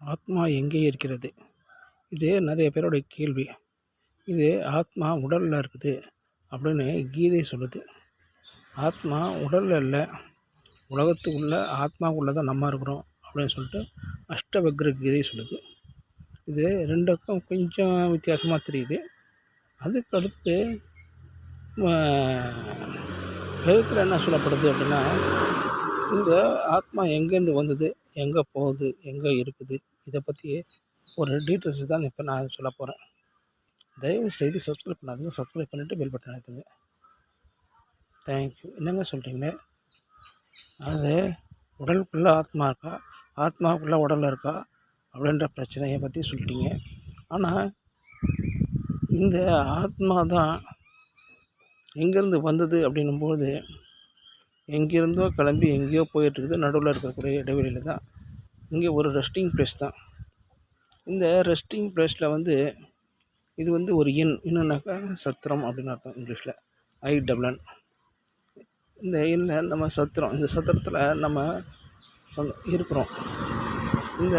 ஆத்மா எங்கே இருக்கிறது? இது நிறைய பேரோட கேள்வி. இது ஆத்மா உடலில் இருக்குது அப்படின்னு கீதை சொல்லுது. ஆத்மா உடலில் இல்லை உலகத்துக்குள்ளே ஆத்மாவுக்குள்ளே தான் நம்ம இருக்கிறோம் அப்படின்னு சொல்லிட்டு அஷ்டவக்ர கீதை சொல்லுது. இது ரெண்டுக்கும் கொஞ்சம் வித்தியாசமாக தெரியுது. அதுக்கு அடுத்து வேதத்தில் என்ன சொல்லப்படுது அப்படின்னா இந்த ஆத்மா எங்கேருந்து வந்தது? எங்கே போகுது? எங்கே இருக்குது? இதை பற்றி ஒரு டீட்டெயில்ஸ் தான் இப்போ நான் சொல்ல போகிறேன் தயவு செய்து சப்ஸ்கிரைப் பண்ணாதீங்க. சப்ஸ்கிரைப் பண்ணிவிட்டு பெல் பட்டன் அழுத்துங்க. தேங்க்யூ என்னங்க சொல்கிறீங்க அது உடலுக்குள்ளே ஆத்மா இருக்கா? ஆத்மாவுக்குள்ளே உடலில் இருக்கா? அப்படின்ற பிரச்சனையை பற்றி சொல்லிட்டீங்க. ஆனால் இந்த ஆத்மா தான் எங்கேருந்து வந்தது அப்படின்னும்போது எங்கேருந்தோ கிளம்பி எங்கேயோ போயிட்டுருக்குது நடுவில் இருக்கக்கூடிய இடைவெளியில் தான். இங்கே ஒரு ரெஸ்டிங் ப்ளேஸ் தான். இந்த ரெஸ்டிங் ப்ளேஸில் வந்து இது வந்து ஒரு எண் என்னன்னாக்கா சத்திரம் அப்படின்னு அர்த்தம் இங்கிலீஷில். ஐ டபுளன் இந்த எண்ணில் நம்ம சத்திரம் இந்த சத்திரத்தில் நம்ம சொந்த இருக்கிறோம். இந்த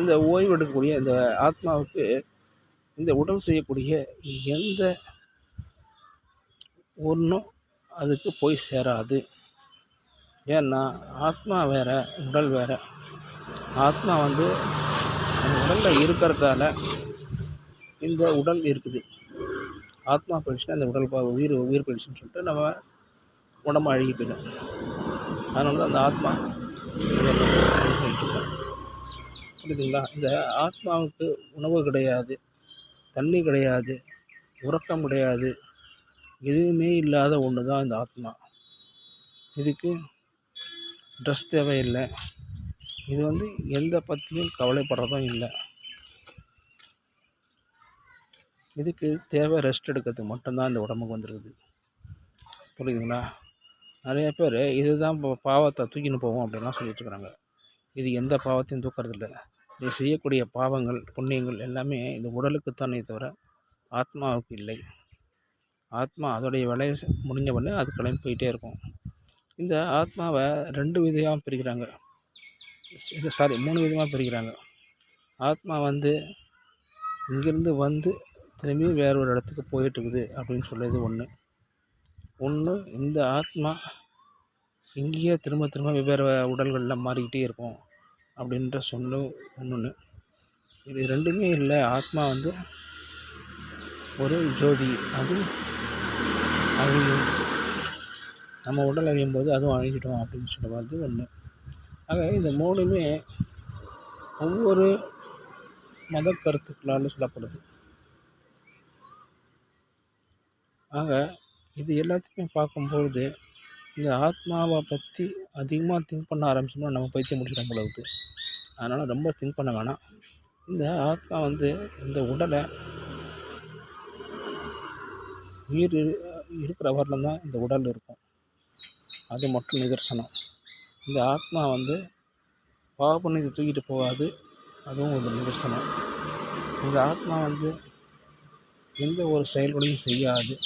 இந்த ஓய்வு எடுக்கக்கூடிய இந்த ஆத்மாவுக்கு இந்த உடல் செய்யக்கூடிய எந்த ஒன்றும் அதுக்கு போய் சேராது. ஏன்னா ஆத்மா வேறு உடல் வேறு. ஆத்மா வந்து அந்த உடலில் இருக்கிறதால இந்த உடல் இருக்குது. ஆத்மா போயிடுச்சுன்னா அந்த உடல் உயிர் உயிர் போயிடுச்சுன்னு சொல்லிட்டு நம்ம உடம்பு அழுகி போயிடும். அதனால தான் அந்த ஆத்மா புரியுதுங்களா? இந்த ஆத்மாவுக்கு உணவு கிடையாது தண்ணி கிடையாது உறக்கம் கிடையாது எதுவுமே இல்லாத ஒன்று தான் இந்த ஆத்மா. இதுக்கு ட்ரெஸ் தேவையில்லை. இது வந்து எந்த பற்றியும் கவலைப்படுறதும் இல்லை. இதுக்கு தேவை ரெஸ்ட் எடுக்கிறதுக்கு மட்டும்தான் இந்த உடம்புக்கு வந்துருக்குது புரியுதுங்களா? நிறைய பேர் இதுதான் பாவத்தை தூக்கின்னு போவோம் அப்படின்லாம் சொல்லிட்டுருக்குறாங்க இது எந்த பாவத்தையும் தூக்கிறதில்ல. இது செய்யக்கூடிய பாவங்கள் புண்ணியங்கள் எல்லாமே இந்த உடலுக்குத்தானே தவிர ஆத்மாவுக்கு இல்லை. ஆத்மா அதோடைய வேலையை முடிஞ்ச உடனே அது கிளம்பி போயிட்டே இருக்கும். இந்த ஆத்மாவை ரெண்டு விதையாக பிரிக்கிறாங்க. சாரி மூணு விதமாக பிரிக்கிறாங்க. ஆத்மா வந்து இங்கேருந்து வந்து திரும்பி வேற ஒரு இடத்துக்கு போயிட்டுருக்குது அப்படின்னு சொல்லுறது ஒன்று ஒன்று இந்த ஆத்மா இங்கேயே திரும்ப திரும்ப வெவ்வேறு உடல்களில் மாறிக்கிட்டே இருக்கும் அப்படின்ற சொல்ல ஒன்று இது ரெண்டுமே இல்லை ஆத்மா வந்து ஒரு ஜோதி. அது அழியும். நம்ம உடல் அழியும் போது அதுவும் அழிஞ்சிடும் அப்படின்னு சொல்லுவது ஒன்று ஆக இந்த மூணுமே ஒவ்வொரு மத கருத்துக்களால் சொல்லப்படுது. ஆக இது எல்லாத்தையுமே பார்க்கும்பொழுது இந்த ஆத்மாவை பற்றி அதிகமாக திங்க் பண்ண ஆரம்பிச்சோம்னா நம்ம பைத்தியம் முடிச்சிடும் அளவுக்கு அதனால் ரொம்ப திங்க் பண்ண வேணாம். இந்த ஆத்மா வந்து இந்த உடலை உயிர் இருக்கிற வரலாம் தான் இந்த உடல் இருக்கும். அது மட்டும் நிதர்சனம். இந்த ஆத்மா வந்து பாவ தூக்கிட்டு போகாது. அதுவும் ஒரு நிதர்சனம். இந்த ஆத்மா வந்து எந்த ஒரு செயல்களையும் செய்யாது.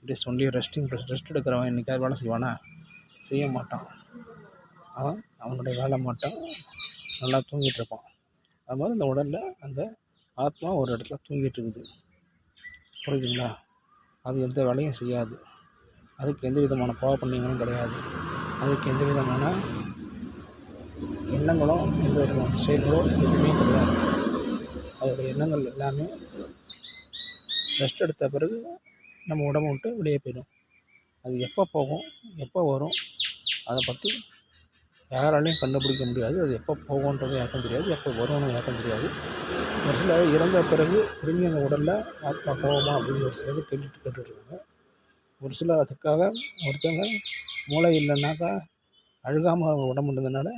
It is only resting rest எடுக்கிறவன் என்றைக்காவது வேலை செய்வானா? செய்ய மாட்டான். அவன் அவனுடைய வேலை மாட்டான் நல்லா தூங்கிட்டு இருப்பான். அது மாதிரி இந்த உடலில் அந்த ஆத்மா ஒரு இடத்துல தூங்கிட்டு இருக்குது. புரியுதுங்களா? அது எந்த வேலையும் செய்யாது. அதுக்கு எந்த விதமான பாவ பண்ணிங்களும் கிடையாது. அதுக்கு எந்த விதமான எண்ணங்களும் எந்த விதமான செயல்களோ எதுவுமே கிடையாது. அதோடைய எண்ணங்கள் எல்லாமே ரெஸ்ட் எடுத்த பிறகு நம்ம உடம்பு விட்டு வெளியே போயிடும். அது எப்போ போகும் எப்போ வரும் அதை பற்றி யாராலையும் கண்டுபிடிக்க முடியாது. அது எப்போ போகும்ன்றது யாருக்கும் தெரியாது. எப்போ வரும்னு யாருக்கும் தெரியாது. ஒரு சிலர் இறந்த பிறகு திரும்பி அந்த உடலில் ஆத்மா போகுமா அப்படின்னு ஒரு சிலர் கேட்டுட்டு கேட்டுட்ருக்காங்க ஒரு சிலர் அதுக்காக ஒருத்தவங்க மூளை இல்லைன்னாக்கா அழுகாமல் உடம்பு இருந்ததுனால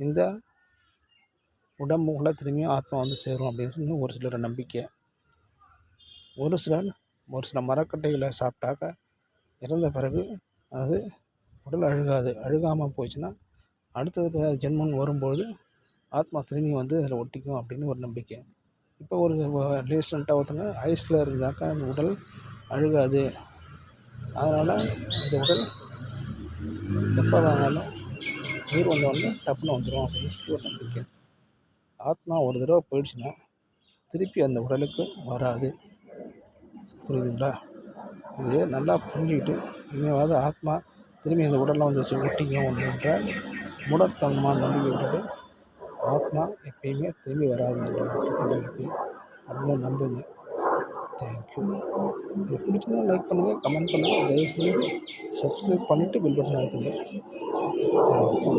இந்த உடம்புக்குள்ளே திரும்பியும் ஆத்மா வந்து சேரும் அப்படின்னு ஒரு சிலர் நம்பிக்கை. ஒரு சிலர் ஒரு சில மரக்கட்டைகளை சாப்பிட்டாக்க இறந்த பிறகு அது உடல் அழுகாது. அழுகாமல் போச்சுன்னா அடுத்தது ஜென்மம் வரும்பொழுது ஆத்மா திரும்பி வந்து அதில் ஒட்டிக்கும் அப்படின்னு ஒரு நம்பிக்கை. இப்போ ஒரு ரீசெண்டாக ஒருத்தங்க ஐஸில் இருந்தாக்கா அந்த உடல் அழுகாது. அதனால் அந்த உடல் எப்போ வாங்கினாலும் உயிர் வந்தவொடனே டப்புன்னு வந்துடும் அப்படின்னு சொல்லிட்டு ஒரு நம்பிக்கை. ஆத்மா ஒரு தடவை போயிடுச்சுன்னா திருப்பி அந்த உடலுக்கு வராது. புரியுதுங்களா? இது நல்லா புரிஞ்சுக்கிட்டு இனியாவது ஆத்மா திரும்பி அந்த உடலில் வந்துச்சு ஒட்டிங்க ஒன்றுன்ற மூடத்தனமான நம்பிக்கை விட்டுட்டு ஆத்மா எப்பயுமே திரும்பி வராது இந்த உடலுக்கு அப்படின்னு நம்புங்க. தேங்க்யூ இது பிடிச்சதா லைக் பண்ணுங்கள் கமெண்ட் பண்ணுங்கள் தயவுசெய்து சப்ஸ்கிரைப் பண்ணிவிட்டு பில் பட்டன் அழுத்துங்க. தேங்க்யூ